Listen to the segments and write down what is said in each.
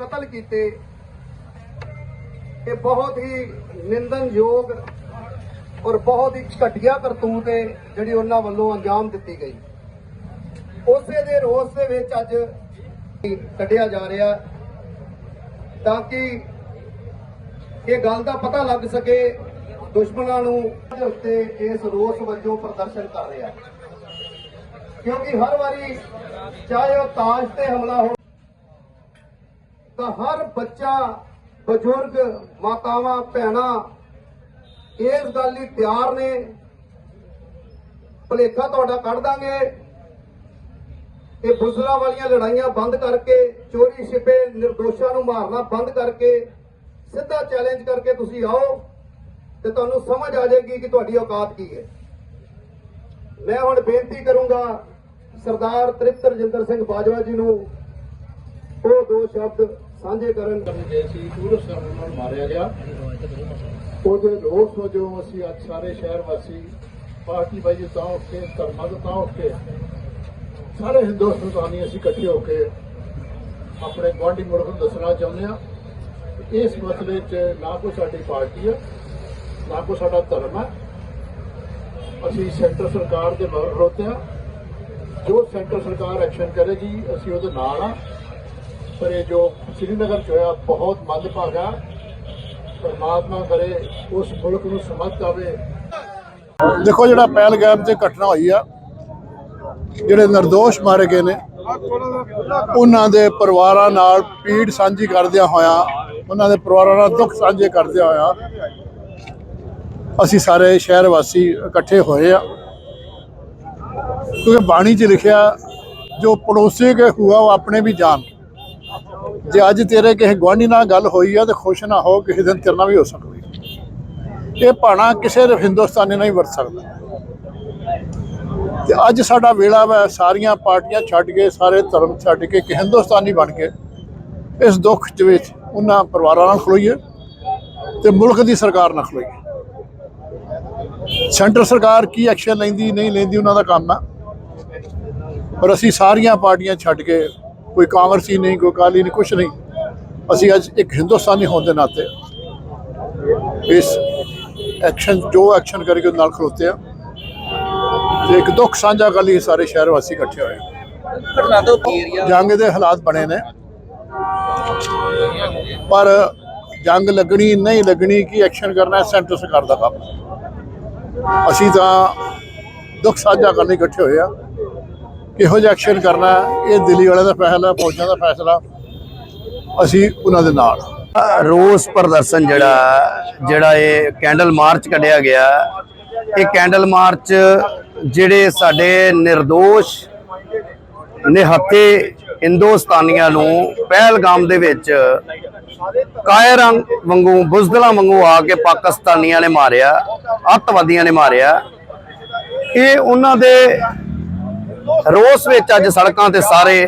ਕਤਲ ਕੀਤੇ। ਇਹ ਬਹੁਤ ਹੀ ਨਿੰਦਨਯੋਗ ਔਰ ਬਹੁਤ ਹੀ ਘਟੀਆ ਕਰਤੂਤ ਹੈ ਜਿਹੜੀ ਉਹਨਾਂ ਵੱਲੋਂ ਅੰਜਾਮ ਦਿੱਤੀ ਗਈ। ਉਸੇ ਦੇ ਰੋਸ ਦੇ ਵਿੱਚ ਅੱਜ ਕੱਢਿਆ ਜਾ ਰਿਹਾ ਤਾਂ ਕਿ ਇਹ ਗੱਲ ਦਾ ਪਤਾ ਲੱਗ ਸਕੇ ਦੁਸ਼ਮਣਾਂ ਨੂੰ ਦੇ ਉੱਤੇ ਇਸ ਰੋਸ ਵਜੋਂ ਪ੍ਰਦਰਸ਼ਨ ਕਰ ਰਿਹਾ। ਕਿਉਂਕਿ ਹਰ ਵਾਰੀ ਚਾਹੇ ਉਹ ਤਾਜ ਤੇ ਹਮਲਾ ਹੋ ਤਾਂ ਹਰ ਬੱਚਾ, ਬਜ਼ੁਰਗ, ਮਾਤਾਵਾਂ, ਭੈਣਾਂ, ਇਸ ਗੱਲ ਲਈ ਤਿਆਰ ਨੇ। ਭਲੇਖਾ ਤੁਹਾਡਾ ਕੱਢ ਦਾਂਗੇ। ਇਹ ਬੁਜ਼ਲਾ ਵਾਲੀਆਂ ਲੜਾਈਆਂ ਬੰਦ ਕਰਕੇ, ਚੋਰੀ ਛਿਪੇ ਨਿਰਦੋਸ਼ਾਂ ਨੂੰ ਮਾਰਨਾ ਬੰਦ ਕਰਕੇ, ਸਿੱਧਾ ਚੈਲੰਜ ਕਰਕੇ ਤੁਸੀਂ ਆਓ ਤੇ ਤੁਹਾਨੂੰ ਸਮਝ ਆ ਜਾਏਗੀ ਕਿ ਤੁਹਾਡੀ ਔਕਾਤ ਕੀ ਹੈ। ਮੈਂ ਹੁਣ ਬੇਨਤੀ ਕਰੂੰਗਾ ਸਰਦਾਰ ਤ੍ਰਿਪਤ ਰਜਿੰਦਰ ਸਿੰਘ ਬਾਜਵਾ ਜੀ ਨੂੰ, ਉਹ ਦੋ ਸ਼ਬਦ ਸਾਂਝੇ ਕਰਨ ਗਏ ਸੀ, ਟੂਰਿਸਟ ਨਾਲ ਮਾਰਿਆ ਗਿਆ। ਉਹਦੇ ਰੋਸ ਵਜੋਂ ਅਸੀਂ ਅੱਜ ਸਾਰੇ ਸ਼ਹਿਰ ਵਾਸੀ, ਪਾਰਟੀ ਬਾਈ ਤਾਂ ਉੱਠ ਕੇ ਧਰਮਾਂ ਤੋਂ ਤਾਂ ਉੱਠ। ਕੇ ਸਾਰੇ ਹਿੰਦੁਸਤਾਨੀ ਅਸੀਂ ਇਕੱਠੇ ਹੋ ਕੇ ਆਪਣੇ ਗੁਆਂਢੀ ਮੁਲਕ ਨੂੰ ਦੱਸਣਾ ਚਾਹੁੰਦੇ ਆ ਇਸ ਮਸਲੇ 'ਚ ਨਾ ਕੋਈ ਸਾਡੀ ਪਾਰਟੀ ਹੈ ਨਾ ਕੋਈ ਸਾਡਾ ਧਰਮ ਹੈ ਅਸੀਂ ਸੈਂਟਰ ਸਰਕਾਰ ਦੇ ਮਗਰ ਖੜੋਤੇ ਆ ਜੋ ਸੈਂਟਰ ਸਰਕਾਰ ਐਕਸ਼ਨ ਕਰੇਗੀ, ਅਸੀਂ ਉਹਦੇ ਨਾਲ ਆ ਪਰ ਇਹ ਜੋ ਸ੍ਰੀਨਗਰ ਚ ਹੋਇਆ, ਬਹੁਤ ਮੰਦਭਾਗਾ ਪਰਮਾਤਮਾ ਕਰੇ, ਉਸ ਮੁਲਕ ਨੂੰ ਸਮਝ ਆਵੇ। ਦੇਖੋ ਜਿਹੜਾ ਪਹਿਲਗਾਮ 'ਚ ਘਟਨਾ ਹੋਈ ਆ, ਜਿਹੜੇ ਨਿਰਦੋਸ਼ ਮਾਰੇ ਗਏ ਨੇ, ਉਹਨਾਂ ਦੇ ਪਰਿਵਾਰਾਂ ਨਾਲ ਪੀੜ ਸਾਂਝੀ ਕਰਦਿਆਂ ਹੋਇਆ, ਉਹਨਾਂ ਦੇ ਪਰਿਵਾਰਾਂ ਨਾਲ ਦੁੱਖ ਸਾਂਝੇ ਕਰਦਿਆਂ ਹੋਇਆ, ਅਸੀਂ ਸਾਰੇ ਸ਼ਹਿਰ ਵਾਸੀ ਇਕੱਠੇ ਹੋਏ ਆ। ਕਿਉਂਕਿ ਬਾਣੀ 'ਚ ਲਿਖਿਆ, ਜੋ ਪੜੋਸੀ ਕੇ ਹੁਆ, ਉਹ ਆਪਣੇ ਵੀ ਜਾਣ ਜੇ ਅੱਜ ਤੇਰੇ ਕਿਸੇ ਗੁਆਂਢੀ ਨਾਲ ਗੱਲ ਹੋਈ ਆ ਤੇ ਖੁਸ਼ ਨਾ ਹੋ, ਕਿਸੇ ਦਿਨ ਤੇਰੇ ਨਾਲ ਵੀ ਹੋ ਸਕਦੀ ਇਹ ਭਾਣਾ ਕਿਸੇ ਹਿੰਦੁਸਤਾਨੀ ਨਹੀਂ ਵਰਤ ਸਕਦਾ। ਤੇ ਅੱਜ ਸਾਡਾ ਵੇਲਾ ਵਾ, ਸਾਰੀਆਂ ਪਾਰਟੀਆਂ ਛੱਡ ਕੇ, ਸਾਰੇ ਧਰਮ ਛੱਡ ਕੇ, ਇੱਕ ਹਿੰਦੁਸਤਾਨੀ ਬਣ ਕੇ, ਇਸ ਦੁੱਖ ਦੇ ਵਿੱਚ ਉਹਨਾਂ ਪਰਿਵਾਰਾਂ ਨਾਲ ਖਲੋਈਏ ਤੇ ਮੁਲਕ ਦੀ ਸਰਕਾਰ ਨਾਲ ਖਲੋਈਏ। ਸੈਂਟਰ ਸਰਕਾਰ ਕੀ ਐਕਸ਼ਨ ਲੈਂਦੀ, ਨਹੀਂ ਲੈਂਦੀ, ਉਹਨਾਂ ਦਾ ਕੰਮ ਆ। ਪਰ ਅਸੀਂ ਸਾਰੀਆਂ ਪਾਰਟੀਆਂ ਛੱਡ ਕੇ ਕੋਈ ਕਾਂਗਰਸੀ ਨਹੀਂ, ਕੋਈ ਅਕਾਲੀ ਨਹੀਂ, ਕੁਛ ਨਹੀਂ। ਅਸੀਂ ਅੱਜ ਇੱਕ ਹਿੰਦੁਸਤਾਨੀ ਹੋਣ ਦੇ ਨਾਤੇ ਇਸ ਐਕਸ਼ਨ ਜੋ ਐਕਸ਼ਨ ਕਰਕੇ ਉਹਦੇ ਨਾਲ ਖਲੋਤੇ ਆ ਤੇ ਇੱਕ ਦੁੱਖ ਸਾਂਝਾ ਕਰ ਲਈ ਸਾਰੇ ਸ਼ਹਿਰ ਵਾਸੀ ਇਕੱਠੇ ਹੋਏ। ਜੰਗ ਦੇ ਹਾਲਾਤ ਬਣੇ ਨੇ। ਪਰ ਜੰਗ ਲੱਗਣੀ, ਨਹੀਂ ਲੱਗਣੀ, ਕੀ ਐਕਸ਼ਨ ਕਰਨਾ ਸੈਂਟਰ ਸਰਕਾਰ ਦਾ ਕੰਮ। ਅਸੀਂ ਤਾਂ ਦੁੱਖ ਸਾਂਝਾ ਕਰਨ ਇਕੱਠੇ ਹੋਏ ਆ ਇਹੋ ਜਿਹਾ ਐਕਸ਼ਨ ਕਰਨਾ ਇਹ ਦਿੱਲੀ ਵਾਲਿਆਂ ਦਾ ਫੈਸਲਾ, ਫੌਜਾਂ ਦਾ ਫੈਸਲਾ। ਅਸੀਂ ਉਹਨਾਂ ਦੇ ਨਾਲ ਰੋਸ ਪ੍ਰਦਰਸ਼ਨ ਜਿਹੜਾ ਜਿਹੜਾ ਇਹ ਕੈਂਡਲ ਮਾਰਚ ਕੱਢਿਆ ਗਿਆ, ਇਹ ਕੈਂਡਲ ਮਾਰਚ ਜਿਹੜੇ ਸਾਡੇ નિર્ਦੋਸ਼ ਨਿਹੱਥੇ ਹਿੰਦੁਸਤਾਨੀਆਂ ਨੂੰ ਪਹਿਲਗਾਮ ਦੇ ਵਿੱਚ ਕਾਇਰਾਂ ਵਾਂਗੂ, ਬੁਜ਼ਦਲਾਂ ਵਾਂਗੂ ਆ ਕੇ ਪਾਕਿਸਤਾਨੀਆਂ ਨੇ ਮਾਰਿਆ, ਅੱਤਵਾਦੀਆਂ ਨੇ ਮਾਰਿਆ। ਇਹ ਉਹਨਾਂ ਦੇ ਰੋਸ ਵਿੱਚ ਅੱਜ ਸੜਕਾਂ ਤੇ ਸਾਰੇ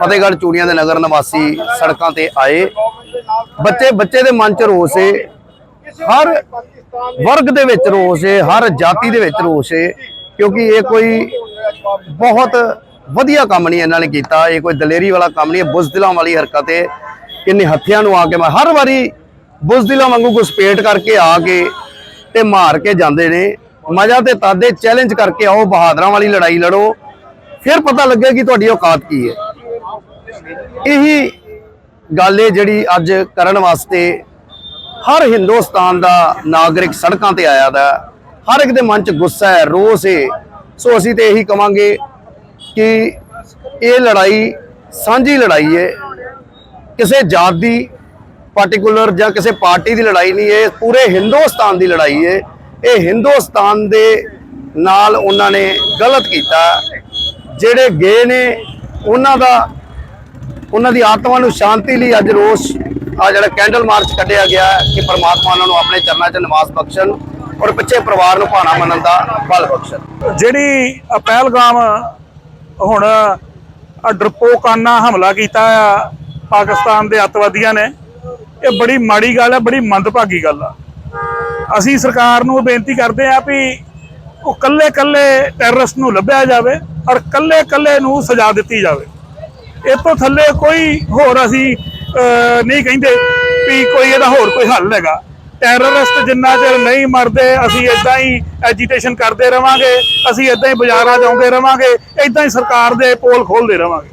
ਫਤਿਹਗੜ੍ਹ ਚੂੜੀਆਂ ਦੇ ਨਗਰ ਨਿਵਾਸੀ ਸੜਕਾਂ ਤੇ ਆਏ। ਬੱਚੇ ਬੱਚੇ ਦੇ ਮਨ 'ਚ ਰੋਸ ਏ। ਹਰ ਵਰਗ ਦੇ ਵਿੱਚ ਰੋਸ ਏ, ਹਰ ਜਾਤੀ ਦੇ ਵਿੱਚ ਰੋਸ ਏ, ਕਿਉਂਕਿ ਇਹ ਕੋਈ ਬਹੁਤ ਵਧੀਆ ਕੰਮ ਨਹੀਂ ਇਹਨਾਂ ਨੇ ਕੀਤਾ। ਇਹ ਕੋਈ ਦਲੇਰੀ ਵਾਲਾ ਕੰਮ ਨਹੀਂ ਹੈ ਬੁਜ਼ਦਿਲਾਂ ਵਾਲੀ ਹਰਕਤ ਏ। ਕਿੰਨੇ ਹੱਥਿਆਂ ਨੂੰ ਆ ਕੇ ਮੈਂ ਹਰ ਵਾਰੀ ਬੁਜ਼ਦਿਲਾਂ ਵਾਂਗੂ ਘੁਸਪੇਟ ਕਰਕੇ ਆ ਕੇ ਤੇ ਮਾਰ ਕੇ ਜਾਂਦੇ ਨੇ। ਮਜ਼ਾ ਤੇ ਤਾਦੇ ਚੈਲੰਜ ਕਰਕੇ ਆਓ, ਬਹਾਦਰਾਂ ਵਾਲੀ ਲੜਾਈ ਲੜੋ। ਫਿਰ ਪਤਾ ਲੱਗੇਗੀ ਤੁਹਾਡੀ ਔਕਾਤ ਕੀ ਹੈ। ਇਹੀ ਗੱਲ ਹੈ ਜਿਹੜੀ ਅੱਜ ਕਰਨ ਵਾਸਤੇ ਹਰ ਹਿੰਦੁਸਤਾਨ ਦਾ ਨਾਗਰਿਕ ਸੜਕਾਂ ਤੇ ਆਇਆ ਦਾ। ਹਰ ਇੱਕ ਦੇ ਮਨ 'ਚ ਗੁੱਸਾ ਹੈ, ਰੋਸ ਹੈ। ਸੋ ਅਸੀਂ ਤੇ ਇਹੀ ਕਵਾਂਗੇ ਕਿ ਇਹ ਲੜਾਈ ਸਾਂਝੀ ਲੜਾਈ ਹੈ। ਕਿਸੇ ਜਾਤ ਦੀ ਪਾਰਟਿਕੂਲਰ ਜਾਂ ਕਿਸੇ ਪਾਰਟੀ ਦੀ ਲੜਾਈ ਨਹੀਂ ਹੈ ਪੂਰੇ ਹਿੰਦੁਸਤਾਨ ਦੀ ਲੜਾਈ ਹੈ। ਇਹ ਹਿੰਦੁਸਤਾਨ ਦੇ ਨਾਲ ਉਹਨਾਂ ਨੇ ਗਲਤ ਕੀਤਾ। ਜਿਹੜੇ ਗਏ ਨੇ, ਉਹਨਾਂ ਦਾ, ਉਹਨਾਂ ਦੀ ਆਤਮਾ ਨੂੰ ਸ਼ਾਂਤੀ ਲਈ ਅੱਜ ਰੋਸ, ਆ ਜਿਹੜਾ ਕੈਂਡਲ ਮਾਰਚ ਕੱਢਿਆ ਗਿਆ ਕਿ ਪਰਮਾਤਮਾ ਉਹਨਾਂ ਨੂੰ ਆਪਣੇ ਚਰਨਾਂ 'ਚ ਨਿਵਾਸ ਬਖਸ਼ਣ ਔਰ ਪਿੱਛੇ ਪਰਿਵਾਰ ਨੂੰ ਭਾਣਾ ਮੰਨਣ ਦਾ ਬਲ ਬਖਸ਼ਣ। ਜਿਹੜੀ ਅ ਪਹਿਲਗਾਮ ਹੁਣ ਅ ਡਰਪੋਕਾਨਾ ਹਮਲਾ ਕੀਤਾ ਆ, ਪਾਕਿਸਤਾਨ ਦੇ ਅੱਤਵਾਦੀਆਂ ਨੇ, ਇਹ ਬੜੀ ਮਾੜੀ ਗੱਲ ਹੈ, ਬੜੀ ਮੰਦਭਾਗੀ ਗੱਲ ਆ। ਅਸੀਂ ਸਰਕਾਰ ਨੂੰ ਬੇਨਤੀ ਕਰਦੇ ਆ ਵੀ ਉਹ ਕੱਲੇ ਕੱਲੇ ਟੈਰਰਿਸਟ ਨੂੰ ਲੱਭਿਆ ਜਾਵੇ ਔਰ ਕੱਲੇ ਕੱਲੇ ਨੂੰ ਸਜ਼ਾ ਦਿੱਤੀ ਜਾਵੇ। ਇਹ ਤੋਂ ਥੱਲੇ ਕੋਈ ਹੋਰ ਅਸੀਂ ਨਹੀਂ ਕਹਿੰਦੇ ਵੀ ਕੋਈ ਇਹਦਾ ਹੋਰ ਕੋਈ ਹੱਲ ਹੈਗਾ। ਟੈਰਰਿਸਟ ਜਿੰਨਾ ਚਿਰ ਨਹੀਂ ਮਰਦੇ, ਅਸੀਂ ਇਦਾਂ ਹੀ ਐਜੀਟੇਸ਼ਨ ਕਰਦੇ ਰਵਾਂਗੇ, ਅਸੀਂ ਇਦਾਂ ਹੀ ਬਾਜ਼ਾਰਾਂ 'ਚ ਆਉਂਦੇ ਰਵਾਂਗੇ ਇਦਾਂ ਹੀ ਸਰਕਾਰ ਦੇ ਪੋਲ ਖੋਲਦੇ ਰਵਾਂਗੇ।